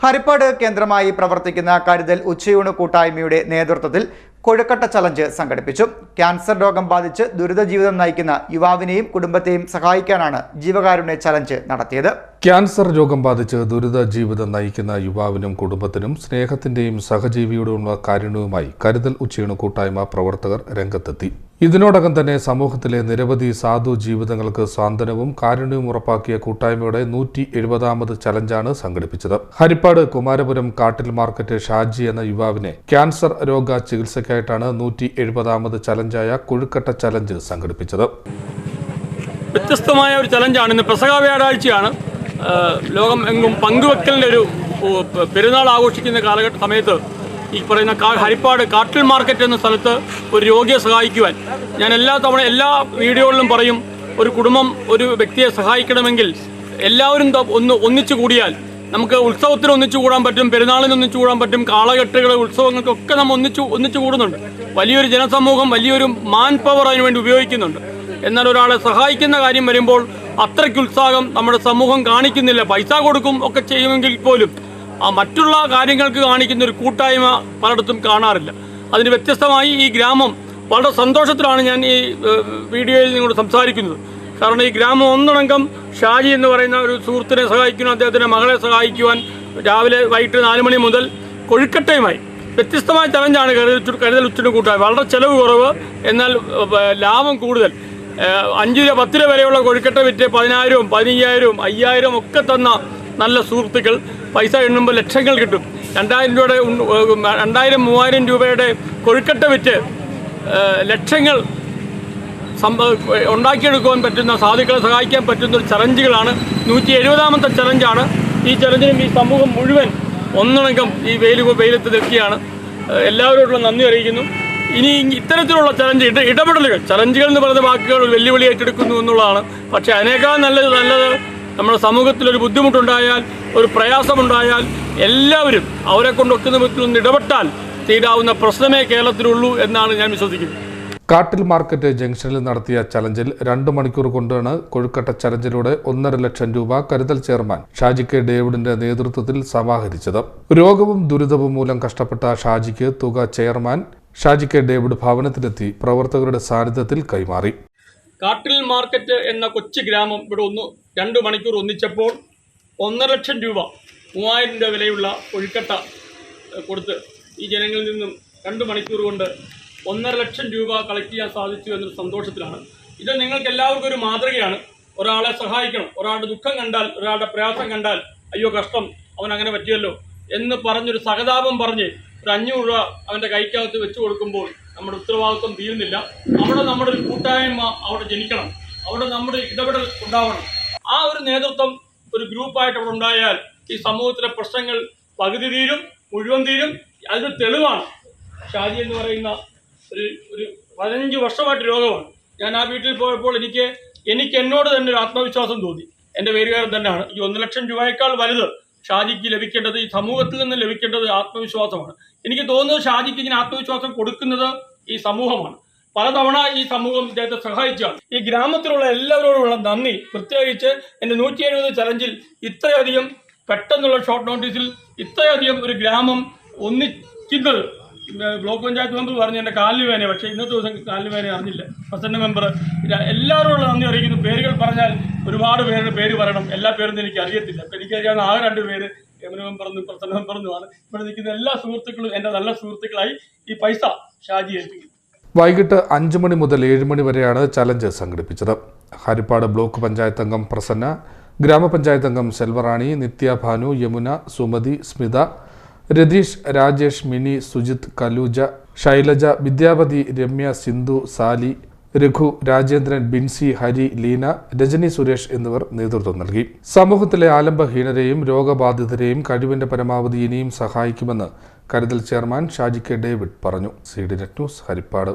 ഹരിപ്പാട് കേന്ദ്രമായി പ്രവർത്തിക്കുന്ന കരുതൽ ഉച്ചയൂണ് കൂട്ടായ്മയുടെ നേതൃത്വത്തിൽ കൊഴുക്കട്ട ചലഞ്ച് സംഘടിപ്പിച്ചു. ക്യാൻസർ രോഗം ബാധിച്ച് ദുരിത ജീവിതം നയിക്കുന്ന യുവാവിനെയും കുടുംബത്തെയും സഹായിക്കാനാണ് ജീവകാരുണ്യ ചലഞ്ച് നടത്തിയത്. ക്യാൻസർ രോഗം ബാധിച്ച് ദുരിത ജീവിതം നയിക്കുന്ന യുവാവിനും കുടുംബത്തിനും സ്നേഹത്തിന്റെയും സഹജീവിയോടുള്ള കാരുണ്യവുമായി കരുതൽ ഉച്ചയണ കൂട്ടായ്മ പ്രവർത്തകർ രംഗത്തെത്തി. ഇതിനോടകം തന്നെ സമൂഹത്തിലെ നിരവധി സാധു ജീവിതങ്ങൾക്ക് സാന്ത്വനവും കാരുണ്യവും ഉറപ്പാക്കിയ കൂട്ടായ്മയുടെ നൂറ്റി എഴുപതാമത് ചലഞ്ചാണ് സംഘടിപ്പിച്ചത്. ഹരിപ്പാട് കുമാരപുരം കാട്ടിൽ മാർക്കറ്റ് ഷാജി എന്ന യുവാവിനെ ക്യാൻസർ രോഗ ചികിത്സയ്ക്കായിട്ടാണ് നൂറ്റി എഴുപതാമത് ചലഞ്ചായ കൊഴുക്കട്ട ചലഞ്ച് സംഘടിപ്പിച്ചത്. വ്യത്യസ്തമായ ഒരു ചലഞ്ചാണ്. ഇന്ന് പെസക വ്യാഴാഴ്ചയാണ്. ലോകം എങ്ങും പങ്കുവെക്കലിന്റെ ഒരു പെരുന്നാൾ ആഘോഷിക്കുന്ന കാലഘട്ട സമയത്ത് ഈ പറയുന്ന കാ- ഹരിപ്പാട് കാട്ടിൽ മാർക്കറ്റ് എന്ന സ്ഥലത്ത് ഒരു രോഗിയെ സഹായിക്കുവാൻ. ഞാൻ എല്ലാ തവണ എല്ലാ വീഡിയോകളിലും പറയും ഒരു കുടുംബം ഒരു വ്യക്തിയെ സഹായിക്കണമെങ്കിൽ എല്ലാവരും ഒന്ന് ഒന്നിച്ചു കൂടിയാൽ നമുക്ക് ഉത്സവത്തിന് ഒന്നിച്ചു കൂടാൻ പറ്റും പെരുന്നാളിന് ഒന്നിച്ചു കൂടാൻ പറ്റും കാളകെട്ടുകൾ ഉത്സവങ്ങൾക്കൊക്കെ നമ്മൾ ഒന്നിച്ചു ഒന്നിച്ചു കൂടുന്നുണ്ട്. വലിയൊരു ജനസമൂഹം വലിയൊരു മാൻ പവർ അതിനു വേണ്ടി ഉപയോഗിക്കുന്നുണ്ട്. എന്നാൽ ഒരാളെ സഹായിക്കുന്ന കാര്യം വരുമ്പോൾ അത്രയ്ക്ക് ഉത്സാഹം നമ്മുടെ സമൂഹം കാണിക്കുന്നില്ല. പൈസ കൊടുക്കും ഒക്കെ ചെയ്യുമെങ്കിൽ പോലും ആ മറ്റുള്ള കാര്യങ്ങൾക്ക് കാണിക്കുന്ന ഒരു കൂട്ടായ്മ പലയിടത്തും കാണാറില്ല. അതിന് വ്യത്യസ്തമായി ഈ ഗ്രാമം വളരെ സന്തോഷത്തിലാണ് ഞാൻ ഈ വീഡിയോയിൽ നിങ്ങളോട് സംസാരിക്കുന്നത്. കാരണം ഈ ഗ്രാമം ഒന്നടങ്കം ഷാജി എന്ന് പറയുന്ന ഒരു സുഹൃത്തിനെ സഹായിക്കുവാൻ അദ്ദേഹത്തിന്റെ മകളെ സഹായിക്കുവാൻ രാവിലെ വൈകിട്ട് നാല് മണി മുതൽ കൊഴുക്കട്ടയുമായി വ്യത്യസ്തമായ ചലഞ്ചാണ് കരുതൽ കരുതൽ ഉച്ചയുടെ കൂട്ടായ്മ വളരെ ചെലവ് കുറവ് എന്നാൽ ലാഭം കൂടുതൽ. അഞ്ച് രൂപ പത്ത് രൂപ വരെയുള്ള കൊഴുക്കട്ട വിറ്റ് പതിനായിരവും പതിനയ്യായിരവും അയ്യായിരവും ഒക്കെ തന്ന നല്ല സുഹൃത്തുക്കൾ പൈസ എണ്ണുമ്പോൾ ലക്ഷങ്ങൾ കിട്ടും. രണ്ടായിരം രൂപയുടെ രണ്ടായിരം മൂവായിരം രൂപയുടെ കൊഴുക്കട്ട വിറ്റ് ലക്ഷങ്ങൾ ഉണ്ടാക്കിയെടുക്കുവാൻ പറ്റുന്ന സാധുക്കളെ സഹായിക്കാൻ പറ്റുന്ന ഒരു ചലഞ്ചുകളാണ്. നൂറ്റി എഴുപതാമത്തെ ചലഞ്ചാണ്. ഈ ചലഞ്ചിനും ഈ സമൂഹം മുഴുവൻ ഒന്നടങ്കം ഈ വെയിൽ വെയിലത്ത് നിൽക്കുകയാണ്. എല്ലാവരോടുള്ള നന്ദി അറിയിക്കുന്നു. ഇനി ഇത്തരത്തിലുള്ള ചലഞ്ച് ഇട ഇടപെടലുകൾ ചലഞ്ചുകൾ എന്ന് പറയുന്ന വാക്കുകൾ വെല്ലുവിളി ഏറ്റെടുക്കുന്നു എന്നുള്ളതാണ്. പക്ഷേ അതിനേക്കാൾ നല്ലത് നല്ലത് നമ്മുടെ സമൂഹത്തിൽ ഒരു ബുദ്ധിമുട്ടുണ്ടായാൽ ഒരു പ്രയാസമുണ്ടായാൽ എല്ലാവരും അവരെ കൊണ്ടൊക്കുന്ന വിധത്തിലൊന്ന് ഇടപെട്ടാൽ തീരാവുന്ന പ്രശ്നമേ കേരളത്തിലുള്ളൂ എന്നാണ് ഞാൻ വിശ്വസിക്കുന്നത് കാട്ടിൽ മാർക്കറ്റ് ജംഗ്ഷനിൽ നടത്തിയ ചലഞ്ചിൽ രണ്ട് മണിക്കൂർ കൊണ്ടാണ് കൊഴുക്കട്ട ചലഞ്ചിലൂടെ ഒന്നര ലക്ഷം രൂപ കരുതൽ ചെയർമാൻ ഷാജി കെ ഡേവിഡിന്റെ നേതൃത്വത്തിൽ സമാഹരിച്ചത്. രോഗവും ദുരിതവും മൂലം കഷ്ടപ്പെട്ട ഷാജിക്ക് തുക ചെയർമാൻ ഷാജി കെ ഡേവിഡ് ഭവനത്തിലെത്തി പ്രവർത്തകരുടെ സാന്നിധ്യത്തിൽ കൈമാറി. കാട്ടിൽ മാർക്കറ്റ് എന്ന കൊച്ചു ഗ്രാമം ഇവിടെ ഒന്ന് രണ്ട് മണിക്കൂർ ഒന്നിച്ചപ്പോൾ ഒന്നര ലക്ഷം രൂപ മൂവായിരം രൂപ വിലയുള്ള കൊഴുക്കട്ട കൊടുത്ത് ഈ ജനങ്ങളിൽ നിന്നും രണ്ട് മണിക്കൂർ കൊണ്ട് ഒന്നര ലക്ഷം രൂപ കളക്ട് ചെയ്യാൻ സാധിച്ചു എന്നൊരു സന്തോഷത്തിലാണ്. ഇത് നിങ്ങൾക്ക് എല്ലാവർക്കും ഒരു മാതൃകയാണ്. ഒരാളെ സഹായിക്കണം. ഒരാളുടെ ദുഃഖം കണ്ടാൽ ഒരാളുടെ പ്രയാസം കണ്ടാൽ അയ്യോ കഷ്ടം അവൻ അങ്ങനെ പറ്റിയല്ലോ എന്ന് പറഞ്ഞൊരു സഹതാപം പറഞ്ഞ് ഒരു അഞ്ഞൂറ് രൂപ അവന്റെ കൈക്കകത്ത് വെച്ച് കൊടുക്കുമ്പോൾ നമ്മുടെ ഉത്തരവാദിത്വം തീരുന്നില്ല. അവിടെ നമ്മുടെ ഒരു കൂട്ടായ്മ അവിടെ ജനിക്കണം. അവിടെ നമ്മുടെ ഇടപെടൽ ഉണ്ടാവണം. ആ ഒരു നേതൃത്വം ഒരു ഗ്രൂപ്പായിട്ട് അവിടെ ഉണ്ടായാൽ ഈ സമൂഹത്തിലെ പ്രശ്നങ്ങൾ പകുതി തീരും മുഴുവൻ തീരും. അതിന് തെളിവാണ്. ഷാജി എന്ന് പറയുന്ന ഒരു ഒരു പതിനഞ്ച് വർഷമായിട്ട് രോഗമാണ്. ഞാൻ ആ വീട്ടിൽ പോയപ്പോൾ എനിക്ക് എനിക്ക് എന്നോട് തന്നെ ഒരു ആത്മവിശ്വാസം തോന്നി. എന്റെ പേരുകാരൻ തന്നെയാണ്. ഈ ഒന്ന് ലക്ഷം രൂപയേക്കാൾ വലുത് ഷാജിക്ക് ലഭിക്കേണ്ടത് ഈ സമൂഹത്തിൽ നിന്ന് ലഭിക്കേണ്ടത് ആത്മവിശ്വാസമാണ്. എനിക്ക് തോന്നുന്നത് ഷാജിക്ക് ഇങ്ങനെ ആത്മവിശ്വാസം കൊടുക്കുന്നത് ഈ സമൂഹമാണ്. പലതവണ ഈ സമൂഹം ഇദ്ദേഹത്തെ സഹായിച്ചാണ്. ഈ ഗ്രാമത്തിലുള്ള എല്ലാവരോടുമുള്ള നന്ദി. പ്രത്യേകിച്ച് എന്റെ നൂറ്റി എഴുപത് ചലഞ്ചിൽ ഇത്രയധികം പെട്ടെന്നുള്ള ഷോർട്ട് നോട്ടീസിൽ ഇത്രയധികം ഒരു ഗ്രാമം ഒന്നിക്കുന്നത് ബ്ലോക്ക് പഞ്ചായത്ത് മെമ്പർ പറഞ്ഞു എന്റെ കാലിന് വേന പക്ഷേ ഇന്നത്തെ ദിവസം കാലിന് വേന അറിഞ്ഞില്ല. പ്രസിഡന്റ് മെമ്പർ എല്ലാവരോടും നന്ദി അറിയിക്കുന്നു. പേരുകൾ പറഞ്ഞാൽ ഒരുപാട് പേരുടെ പേര് പറയണം. എല്ലാ പേരൊന്നും എനിക്ക് അറിയത്തില്ല. അപ്പം എനിക്കറിയാവുന്ന ആ രണ്ട് പേര് എമിന് മെമ്പറെന്നും പ്രസിഡന്റ് മെമ്പറെന്നുമാണ് ഇവിടെ നിൽക്കുന്ന എല്ലാ സുഹൃത്തുക്കളും എന്റെ നല്ല സുഹൃത്തുക്കളായി ഈ പൈസ ഷാജി ഏൽപ്പിക്കുന്നു. വൈകിട്ട് അഞ്ച് മണി മുതൽ ഏഴ് മണി വരെയാണ് ചലഞ്ച് സംഘടിപ്പിച്ചത്. ഹരിപ്പാട് ബ്ലോക്ക് പഞ്ചായത്ത് അംഗം പ്രസന്ന ഗ്രാമപഞ്ചായത്ത് അംഗം സെൽവറാണി നിത്യ ഭാനു യമുന സുമതി സ്മിത രതീഷ് രാജേഷ് മിനി സുജിത് കലൂജ ശൈലജ വിദ്യാപതി രമ്യ സിന്ധു സാലി രഘു രാജേന്ദ്രൻ ബിൻസി ഹരി ലീന രജനി സുരേഷ് എന്നിവർ നേതൃത്വം നൽകി. സമൂഹത്തിലെ ആലംബഹീനരെയും രോഗബാധിതരെയും കഴിവിന്റെ പരമാവധി ഇനിയും സഹായിക്കുമെന്ന് കരുതൽ ചെയർമാൻ ഷാജി കെ ഡേവിഡ് പറഞ്ഞു. C D net news Harippad.